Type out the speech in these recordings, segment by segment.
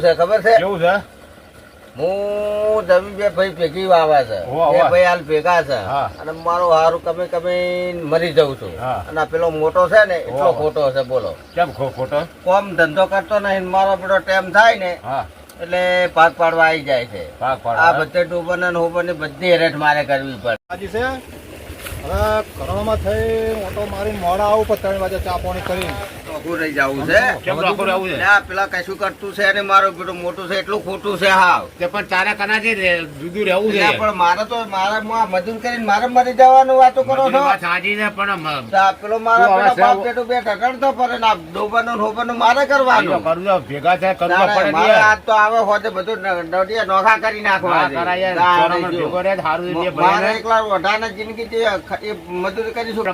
કેવું છે ખબર છે? કેવું છે? હું જમીન બે ભાઈ ભેગી વાવા છે. બે ભાઈ હાલ ભેગા છે. હા. અને મારું હારું કમે કમે મરી જાઉં છું. અને પેલો મોટો છે ને એટલો ખોટો છે બોલો. કેમ ખોટો? કોમ ધંધો કરતો નહીં ને મારો પેલો ટાઈમ થાય ને એટલે પાક પાડવા આવી જાય છે. ભાગ આ બધે ડૂબર ને હોબર ને બધી હેરેટ મારે કરવી પડે. આજે છે. હવે કરોડમાં થઈ મોટો મારી મોડા આવું પણ ત્રણ વાગે ચા પાણી કરી રહી જવું છે. કેમ નોખું રહેવું છે? એટલે પેલા કશું કરતું છે ને મારો બેટો મોટો છે એટલું ખોટું છે હા તે પણ તારા કના રે- જુદું રહેવું છે પણ મારે તો મારા માં મજૂર કરીને મારે મરી જવાનું વાતો કરો છો. સાજી ને પણ તો પેલો મારા તું બાપ બેટો બે ઢકણતો પડે ને ડોબાનું ને મારે કરવાનું. કરું ભેગા થાય કરવું તો પડે મારે આજ તો આવે હોતે બધું ન- નોખા કરી નાખવા છે. તો છે, બે મારે એકલા વઢાને જિંદગી મજૂર કરીશું.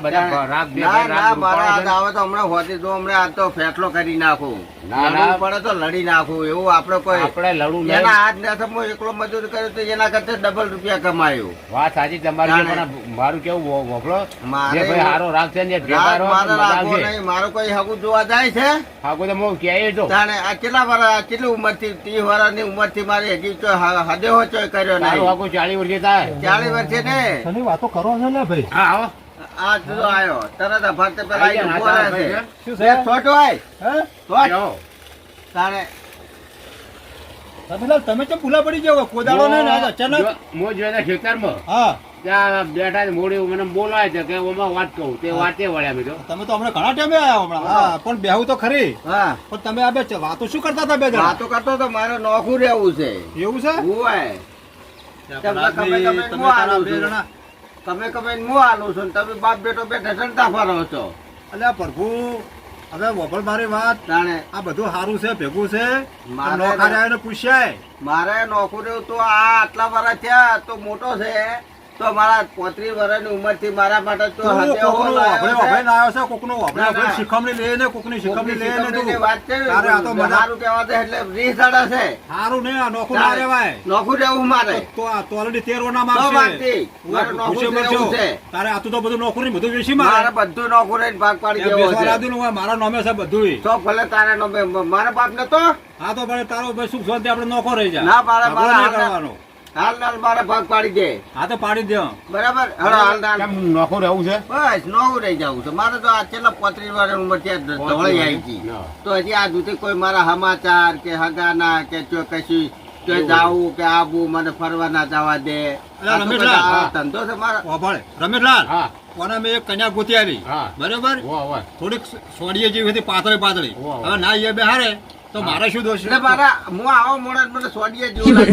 ના ના મારે આજ આવે તો હમણાં હોતી તો હમણાં આજ તો ફેસલો કરી નાખું. ના, ના. પડે તો લડી નાખું. એવું આપણે કોઈ આપણે લડવું એના હાથ ને હું એકલો મજૂર કર્યો તો એના કરતા ડબલ રૂપિયા કમાયો. વાત સાચી તમારી પણ મારું કેવું વફળો મારે ભાઈ હારો રાખશે ને જે ભેગા રાત રહો તો મારે. નહીં. કોઈ હગું જોવા જાય છે? હગુ તો હું ક્યાંય જો. તાણે આ કેટલા વર્ષ કેટલી ઉંમરથી ત્રીસ વર્ષની ઉંમરથી મારી હજી તો હ- હદે હો ચોય કર્યો નહીં. હાગો ચાલી વર્ષે થાય. ચાલીસ વર્ષે ને? વાતો કરો છો ને ભાઈ. હા આવો. આ જુદો આવ્યો તરત અફાટે પેલા આઈ ઊભો રહે શું છે? છોટો હોય હે? છોટ. જાઓ. તાણે તમે કેમ ભૂલા પડી જાવ કોદાળો ને અચાનક જો- હું ખેતરમાં. હા. ત્યાં બેઠા મોડી મને બોલાય છે કે ઓમાં વાત કહું. તે વાતે વળ્યા મેં તમે તો હમણાં ઘણા ટાઈમે આવ્યા હમણાં. હા પણ બેહું તો ખરી. હા. પણ તમે આ બે વાતો શું કરતા હતા બે જણા? વાતો કરતો તો મારે નોખું રહેવું છે. એવું છે? હુંય. તમે તમે તમે તમે કમે હું આલું છું ને તમે બાપ બેટો બે ઢસણતા ફરો છો. અલ્યા પ્રભુ હવે વગર મારી વાત. જાણે આ બધું સારું છે ભેગું છે? આવીને પૂછ્યાય. મારે નોકરી તો આ આટલા વર્ષ થયા તો મોટો છે. તો મારા પોત્રીસ વર્ષની ઉંમરથી મારા માટે તો તું હદે હો કોકનું લાવ્યો વાપરે છે. વાપરે લાવ્યો છે કોકનું વાપરે ના, વાપરે ના. શીખમણી લઈને કોકની શીખમણી કોકની લઈને વાત છે આ તો મજા કહેવા દે એટલે રીસ ચડે છે સારું ને નોખું ના રહેવાય નોખું રહેવું મારે તો આ તો already તેર વર્ષના તો માગશે. વાગતી. મારે હું નોખું પૂછે રહેવું મળશો. છે. તારે આ તો તો બધું બધું વેચી મારે બધું નોખું રહીને ભાગ પાડી દેવો છે મારા નામે છે બધું તો ભલે તારે નો મારા બાપ ને તો હા તો ભલે તારો શું સુખ શાંતિ આપણે નોખો રહી જાય ના, મારે- કરવાનો હાલ નાલ મારે ભાગ પાડી દે. હા તો પાડી દે બરાબર? હળો હાલ નાલ કેમ નોખું રહેવું છે? બસ નવું રહી જવું છે. મારે તો આ છેલ્લા પોત્રીસ વર્ષ ઉંમર ત્યાં ધોળી આવી હતી તો હજી આ સુધી કોઈ મારા સમાચાર કે હગાના કે જો કશું કે જાવું કે આવું મને ફરવા ના જવા દે. રમેશલાલ. ધંધો છે મારા. રમેશલાલ હા. કોના મેં એક કન્યા ગોતી આવી. હા. બરાબર. થોડીક સોડીએ જેવી હતી પાતળી પાતળી. હવે ના એ બેહારે તો મારે શું દોષ એટલે મારા હું આવો મોડા મને જેવું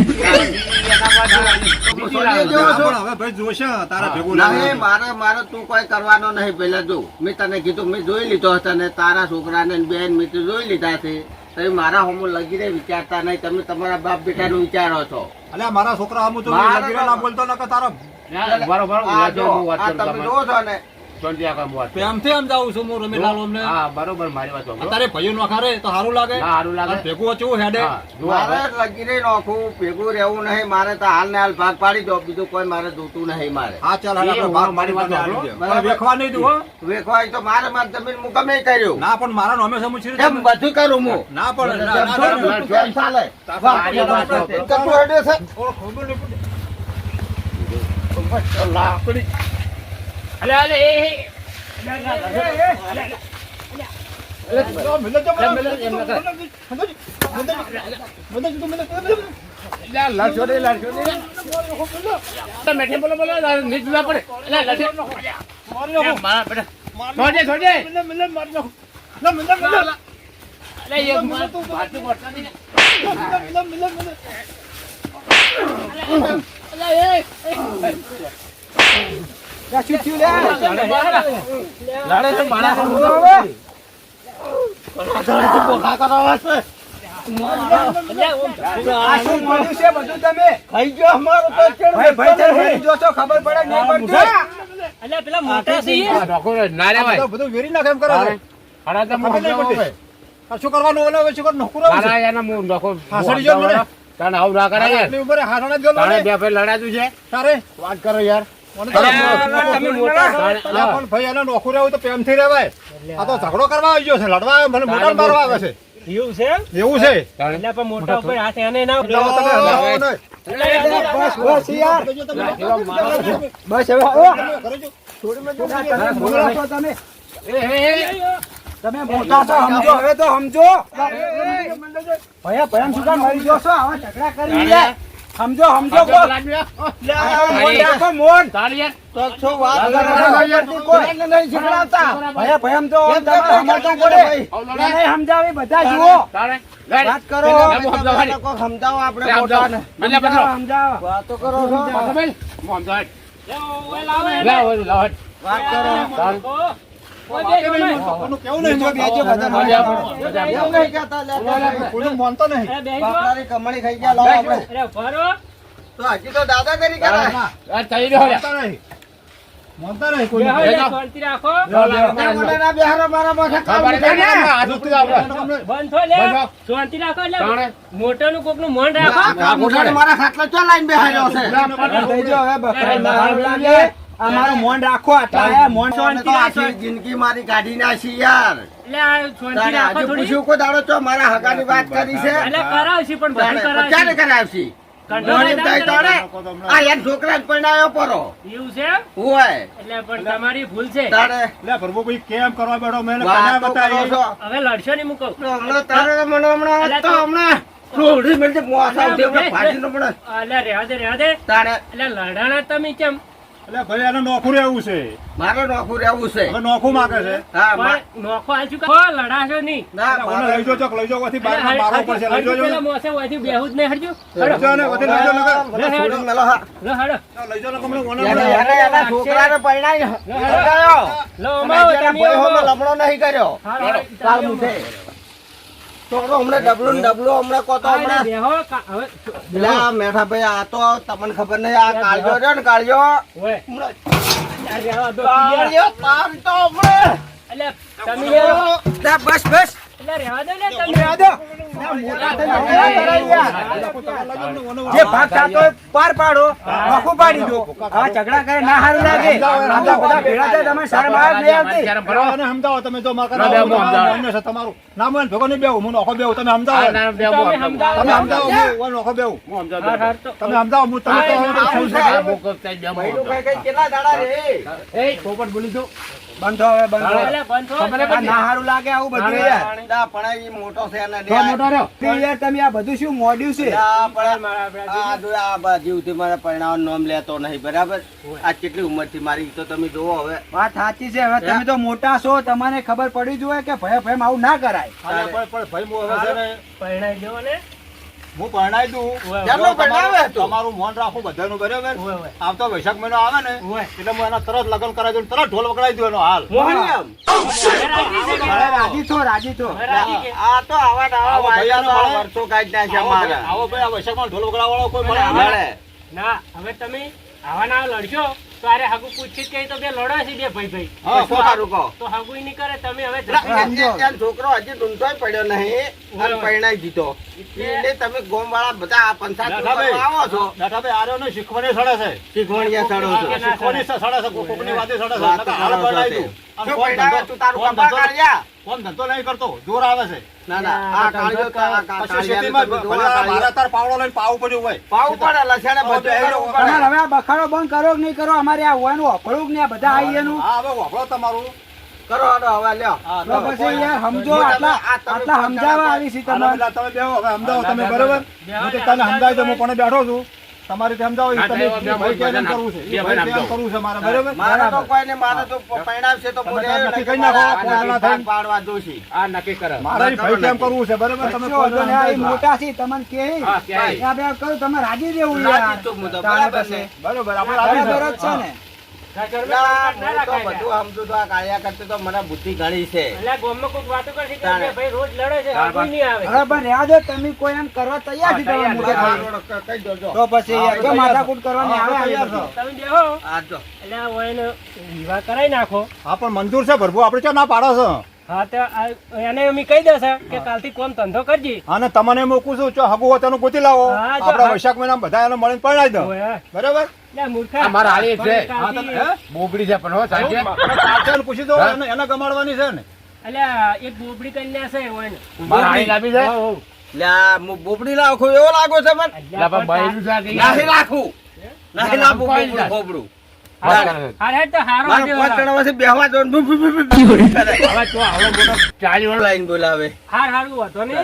હવે ભાઈ જોશે તારા. ભેગું નહીં મારે મારે તું કોઈ કરવાનો નહીં. પેલા જો મેં તને કીધું મેં જોઈ લીધો હતો ને તારા છોકરાને ને બેન મેં તો જોઈ લીધા છે. તમે મારા હોમો લગીને વિચારતા નહીં. તમે તમારા બાપ બેટાનું વિચારો છો. અને મારા છોકરા આમ તો લગીરે ના બોલતો તારો બરોબર જો, તમે છો ને શાંતિ રાખો, હું વાત કરું. પ્રેમથી આમ છું હું રમેશલાલ અમને હા બરોબર મારી વાત સાંભળો. ભાઈઓ નોખારે તો સારું લાગે. સારું લાગે. ભેગું કેવું હેડે. મારે લગીને નોખું ભેગું રહેવું નહીં મારે તો હાલ ને હાલ ભાગ પાડી દો બીજું કોઈ મારે જોતું નહીં મારે. હા ચાલ હાલ ભાગ મારી વાત વેખવા નહીં વેખવાય તો મારે મારી જમીન હું ગમે કર્યું. ના પણ મારા નામે સમજ છે બધું કરું હું ના પણ ચાલે. લાકડી. અલે, અલે, એ. અલે, શું થયું લે? લડે, તો મારા હવે શું કરવાનું? ભાઈ છે. તારે? વાત કરો યાર. મને તો અરે, નોકરું તમે મોટા છો. અલ્યા પણ ભાઈ એને નોકરું રહેવું તો પ્રેમથી રહેવાય. આ તો ઝઘડો કરવા આવી ગયો છે લડવા મને મોઢામાં મારવા આવે છે. એવું છે? એવું છે. એટલે પણ મોટા ઉપર હાથ એને ના જાઓ તમે, જાઓ નહીં. બસ બસ યાર. બસ હવે ઓ તમે. તમે મોટા છો સમજો હવે તો સમજો. ભયા ભયા શું કામ મરી ગયો છો? આવા ઝઘડા કરી સમજો સમજો કો મોન રાખો તો છો વાત કોઈને નહીં શીખડાવતા. ભયા ભયા તો તમારે પડે. નહીં સમજાવી બધા જુઓ. વાત કરો. સમજાવો આપણે સમજાવો મોટાને. સમજાવો સમજાવો. વાતો કરો વાત કરો. કમાણી ખાઈ ગયા તો હજી તો દાદાગીરી નહીં. મોટા મોટાના બિહારો મારા માથે કામ મૂકે ને. કોકનું મન રાખો. મોટા મારા ખાટલા ચો લાઈન બેહાર્યો છે? હવે બકરા ના હારું લાગે આ મારું મોન રાખો આટલા આયા મોન શાંતિ રાખો. જિંદગી મારી કાઢી નાખી યાર. એટલે આ શાંતિ તારે રાખો આજે થોડી. પૂછ્યું કોઈ દાડો ચો મારા હગાની વાત કરી છે. એટલે કરાવશે પણ ક્યારે કરાવશી? કંટ્રોલ મોડી થાય તારે? આ યાર છોકરા જ પરણાયો પરો. એવું છે હોય. એટલે પણ તમારી ભૂલ છે. તારે? પ્રભુ ભાઈ કેમ કરવા બેઠો? મેં એને વાત કન્યા તો કરો બતાવી છો. હવે લડશો નહીં મૂકો હમણાં તારે મને હમણાં તો હમણાં થોડી મિનિટ મોસા ઉઠી હમણાં ફાટીનો પડે. એટલે રહેવા દે રહેવા દે. તારે? એટલે લડાણા તમે કેમ? એટલે ભાઈ એને નોખું રહેવું છે. મારે નોખું રહેવું છે. હવે નોખું માગે છે. હા મા- પણ નોખો આલશું કે લડાશો નહીં. ના મારે લઈ લઈ પડશે લઈ હજુ પેલા મોસે હોયથી બેહું જ નહીં હરજો લઈ ને વધી લઈ જાઓ નકર. મને મેલો હા. લો હડો લઈ જાઓ કમળો, ઓને એને- લઈ છોકરાને પરણાઈ લગાયો. લો અને તમે ભાઈ લમણો નહીં કર્યો. કાલ મુઠે છોકરો હમણાં ડબલું ડબલું હમણાં કહો તો હા, હમણાં આ મેઠા ભાઈ આ તો તમને ખબર નહીં આ કાળજો રહ્યો ને કાળજો. કાળજો તાર તો હમણાં. તમે બસ બસ. દો દો. જે ભાગ થતો પાર પાડો. આખું પાડી દો. આ ઝઘડા કરે ના સારું લાગે. આટલા બધા ભેળા થાય તમે શરમ આવે નહીં આવતી? અને સમજાવો તમે જો મારા ના, બે હું સમજાવું. અમને છે તમારું નામ હોય ને ભેગો નહીં બેહું, હું નોખો બેહું, તમે સમજાવો તમે સમજાવો. તમે સમજાવો હું નોખો બેહું. હા, હા, તો- તમે સમજાવો હું તમે કેટલા દાડા રે? એ પોપટ બોલી હવે બંધ હવે બંધો. તમને ના સારું લાગે આવું બધું યાર. ના, પણ એ મોટો છે ને તે યાર. તમે આ બધું શું મોડ્યું છે? આ પણ આ જો આ બાજુથી મારા પરિણામ નામ લેતો નહીં બરાબર? આ કેટલી ઉંમરથી મારી તો તમે જોવો હવે. વાત સાચી છે. હવે તમે તો મોટા છો તમને ખબર પડી જોઈએ કે ભય ભય આવું ના કરાય. પણ- ભય હવે છે ને, પરણાઈ દો ને? હું પરણાવી દઉં ઓય, પરણાવે તમારું- તું. તમારું મોન રાખું બધાનું બરાબર. આવતો વૈશાખ મહિનો આવે ને એટલે હું એના તરત લગ્ન કરાવી દઉં તરત ઢોલ વગડાવી દઉં એનો હાલ રાજી છે રાજી છો? આ તો આવા ને આવા તો વર્ષો કાઢી નાખ્યા મારા. આવો ભાઈ આ વૈશાખમાં ઢોલ વગડાવવા કોઈ. મળે. ના હવે તમે આવા ના લડશો તો અરે હગુ પૂછી જ તો બે લડો છે બે ભાઈ ભાઈ હા, સારું કહો? તો હગુ નહીં કરે તમે હવે છોકરો હજી ડૂંઢતોય પડ્યો નહીં અને પરણાઈ દીધો એટલે તમે ગોમવાળા બધા આ પંચાયત આવો છો દાદાભાઈ આર્યોને શીખવાની સડે છે શીખવણીયા સડો છો. ના, સડે છે કોકની વાતે સડે છે હાલ કરો છો પરણાવી તે. દઉં. આમ શું કોમ પરણાવે ધંધો- તું તારું કોમ કપા ધંધો- કાઢ્યા? કોમ ધંધો નહીં કરતો? જોર આવે છે. ના ના આ કાળજો તો આ કા- પછી કાળિયાને ખેતીમાં તમે ભલે જોવા આ કાળિયો. મારા તાર પાવડો લઈને પાવું પડ્યું હોય. પાવું પડે લસણે બધું તમારે હવે આ બખાડો બંધ કરો કે નહીં કરો? અમારે આ હોવાનું અફળું કે નહીં? બધા આવી એનું? હા હવે તમારું. કરો હાલો હવે લ્યો. તો પછી યાર સમજો આટલા આટલા સમજાવવા આવી છે હાલો તમે બેહો હવે સમજાવો તમે બરોબર? હું તો તને સમજાવી દઉં હું પણ બેઠો છું? તમારી રીતે સમજાવો તમે ભાઈ કેમ કરવું છે? એ ભાઈ કેમ કરવું છે મારા બરાબર? મારા તો કોઈને મારે તો પરણાવશે તો બોલે નક્કી કરી નાખો, આ પોતાના ભાગ. પાડવા જોશી. મારે મારા ભાઈ કેમ કરવું છે? બરાબર? તમે વાંધો નહીં, આ મોટા છે તમને કે આ બે કહું તમે રાજી દેવું યાર. રાજી તો, બરાબર છે. બરોબર આપણે રાજી. છે ને. ના, ના હું તો રાખાય બધું સમજુ તો આ કાળિયા કરતે તો મને બુદ્ધિ ઘણી છે એટલે ગામમાં કોઈક વાતો કરશે કે તાણે. બે ભાઈ રોજ લડે છે હગુ નહીં આવે હવે પણ રહેવા દો તમે કોઈ એમ કરવા તૈયાર છે તમે મોટા ભાઈ. ક- કહી દેજો. તો પછી યાર કેમ માથાકૂટ કરવાની આવે તૈયાર આવી છો. તમે બેહો આ જો. એટલે આ વયનો વિવાહ કરાવી નાખો હા મંજૂર છે ભરભુ આપડે ક્યાં ના પાડો છો હા તો એને અમે કહી દેશે કે કાલથી કોમ ધંધો કરજી. અને તમને મૂકું છું જો હગું હોય તેનું ગોતી લાવો. આપણા વૈશાખ મહિનામાં બધા એને મળીને પરણાવી દો. બરાબર? અમારા હાલી છે. કાલથી- હા, તમે- હે? બોબડી છે પણ હો સાહેબ આપણે ચાચા ને પૂછી દો એને એને ગમાડવાની છે ને. અલ્યા એક બોબડી કન્યા છે ઓયને. મારે હાડી લાવી છે? હોવ, હોવ. લ્યા, હું બોબડી લાખું એવો લાગો છે મને? અલ્યા, એટલે પણ પણ બૈરું છે કે નાહી રાખું નાહી લાખું બોબડું, હા, મોટો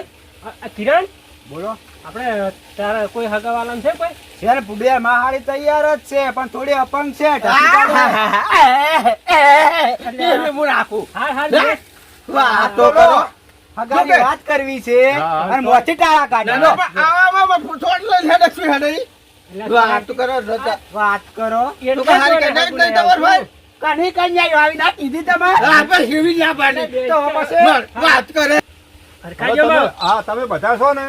કિરણ બોલો આપણે તારા કોઈ છે કોઈ તૈયાર જ છે પણ થોડી અપંગ છે હું રાખું હાર હાર લે. વાહ, તો કરો. હગાની વાત કરવી છે હા, અને મોથી ટાળા કાઢો આવા, છોડ કરો, વાત કરો. એટલે કઈ આવી ના કીધી તમે? હા, પણ ના પાડી. તો વાત કરે. તમે- હા તમે બધા છો ને?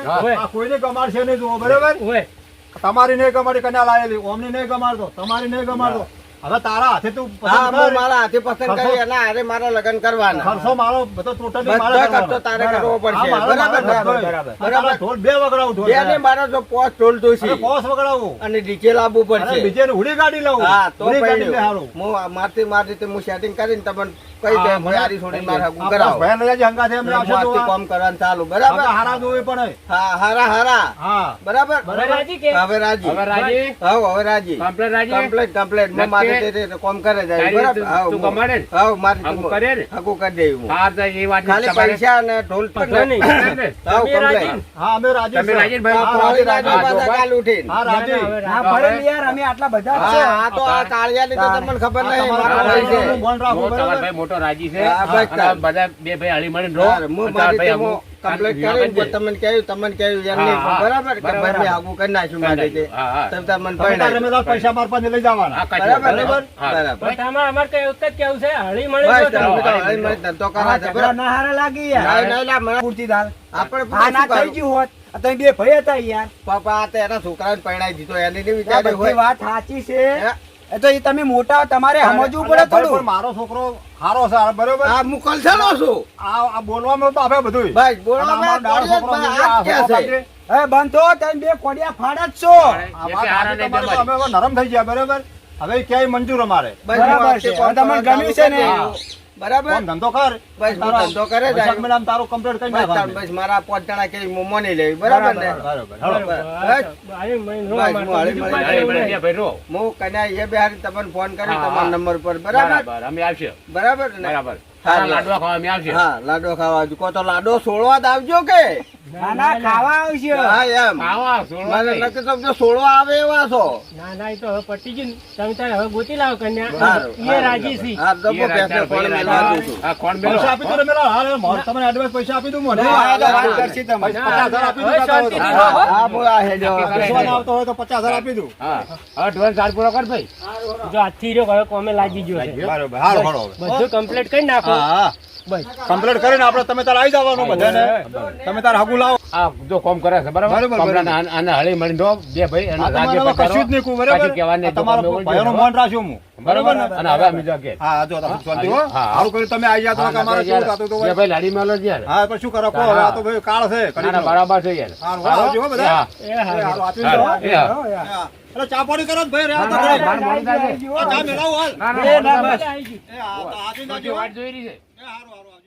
કોઈને ગમાડશે નહીં જુઓ બરાબર? તમારી નહીં ગમાડી કન્યા લાયેલી. ઓમની નહીં ગમાડતો તમારી નહીં ગમાડતો. હવે તારા હાથે તું પસંદ હું કર. મારા હાથે પસંદ કરી એના હારે મારા લગ્ન કરવાના. ખર્ચો મારો બધો ટોટલી મારા ખર્ચો તારે કરવો પડશે. બરાબર, બરાબર, બરાબર. ઢોલ બે વગડાવું ઢોલ. બે ને મારા જો પોસ ઢોલતું છે. પોસ વગડાવું. અને ડીજે લાવવું અને પડશે. બીજે ઉડી ગાડી લાવું. હા તો ગાડી લે હારું. હું મારતી મારતી હું સેટિંગ કરીને તમને કઈ દે મને- મારી છોડી મારે હગું કરાવ. ભાઈ લઈ જજે, હંગાથે અમે આવશે તો કામ કરવાનું ચાલુ બરાબર? હારા જોવે પડે હા હારા હારા. હા. બરાબર? હવે રાજી કે? હવે રાજી. હવે રાજી? હા હવે રાજી. કમ્પ્લેટ રાજી? કમ્પ્લેટ કમ્પ્લેટ હું મારી કરે જાય બરાબર. તું હું- ને? હા મારી હગું કરે ને? હગું કરી દેવું હા તો એ વાત ખાલી પૈસા અને ઢોલ વાંધો નહીં. હા, તમે હા અમે રાજી તમે રાજી ભાઈ? હા, હા, રાજી, રાજી, રાજી. પાછા કાલ ઉઠીને. હા રાજી. હા હવે- યાર અમે આટલા બધા છે હા હા તો આ તાળિયાની તો તમને ખબર નહીં તમારા ભાઈ છે. ભાઈનું મન બરાબર? ભાઈ મોટો રાજી છે. બધા બે ભાઈ હળી મળીને રહો. હું મારી કમ્પ્લીટ તમને કહ્યું તમને કહ્યું એમ નહીં હા, હા. બરાબર? કે ભાઈ આગું કરી નાખ્યું મારી. તમે પૈસા માર લઈ જવાના. બરાબર? બરાબર. બરાબર હા. બરાબર. પણ તમારે અમારે કઈ એક જ કેવું છે? હળી મળે તમે તમે. તો હળી મળીને ધંધો આ કરા છે, બરાબર? ના હારા લાગી યાર. નહીં, લા, મને પૂરતી દાલ. આપણે ના થઈ ગયું હોત. તમે બે ભાઈ હતા યાર. પાપા આ તો એના છોકરાને પરણાઈ દીધો. એને નહીં વિચાર્યું હોય. વાત સાચી છે. એ તો તમે મોટા તમારે સમજવું પડે થોડું. મારો છોકરો સારો છે બરોબર? આ હું નો છું આ આ બોલવામાં તો આપે બધું ભાઈ બોલવામાં ડાળો છોકરો આ છોકરો છે. એ બંધો તમે બે કોડિયા ફાડા જ છો. આ વાત અમે નરમ થઈ ગયા બરોબર? હવે ક્યાંય મંજૂર અમારે? બરાબર છે. તમને ગમ્યું છે ને? બરાબર? ધંધો કર? બસ ધંધો કરે વૈશાખ તારો કમ્પ્લીટ કરી બસ મારા પાંચ જણા કેવી હું માની લેવી બરાબર ને? બરાબર હું નહીં. કન્યા એ તમને ફોન કરી તમારા નંબર પર બરાબર? બરાબર અમે આવશે. બરાબર ને? બરાબર. લાડવા ખાવા અમે આવશે. હા લાડો ખાવા આવજો. કો તો લાડો સોળવા જ આવજો કે? ના ના ખાવા આવશે. હા એમ. આવા સોળવા મને નક્કી સમજો સોળવા આવે એવા છો. ના ના એ તો હવે પટી ગયું. તમે તારે હવે ગોતી લાવો કન્યા. એ રાજી છે. હા તો એ રાજા ભેંસે ભાઈ કોણ રાજા. દઉં હા, કોણ મેલો? પૈસા આપી દો મેલા. હા, રે, તમને એડવાન્સ પૈસા આપી દઉં મને. હા, તો વાત કરશી તમે. આપી દઉં. હો. બોલ આવતો હોય તો પચાસ હજાર આપી દઉં. હા. હવે ચાર પૂરો કર ભાઈ. જો આજથી રહ્યો હવે કોમે લાગી ગયો છે. બરાબર હારું, હારું બધું કમ્પ્લીટ કરી નાખો. હા કમ્પ્લીટ કરીને આપણે તમે તાર આવી જવાનું બધાને તમે તાર હગું લાવો આ જો કોમ કરે છે બરાબર. આને- હળી બે ભાઈ અને. કશું જ નહીં બરાબર? કહેવાનું તમારા એવું મન રાખ્યું હું બરાબર ને? અને હવે અમે જો હા જો તમે શાંતિ હો હા. કર્યું તમે આવી જાવ તો અમારે ના, કેવું યાર. થતું હતું બે હોય. ભાઈ લાડી મેલો જ યાર હા પણ શું કરો કહો હવે આ તો ભાઈ કાળ છે કરી બરાબર છે યાર હારું, આવજો બધા. એ એ હારું. હારું, આપી દો. એ હા. હો યાર. હા. અરે ચા પાણી કરો ને ભાઈ રહ્યા તો ના. ના, ચા મેલાવો હાલ. ના, ના, એ ના, બસ. એ આ તો બધી વાટ જોઈ રહી છે એ હારું, હારું.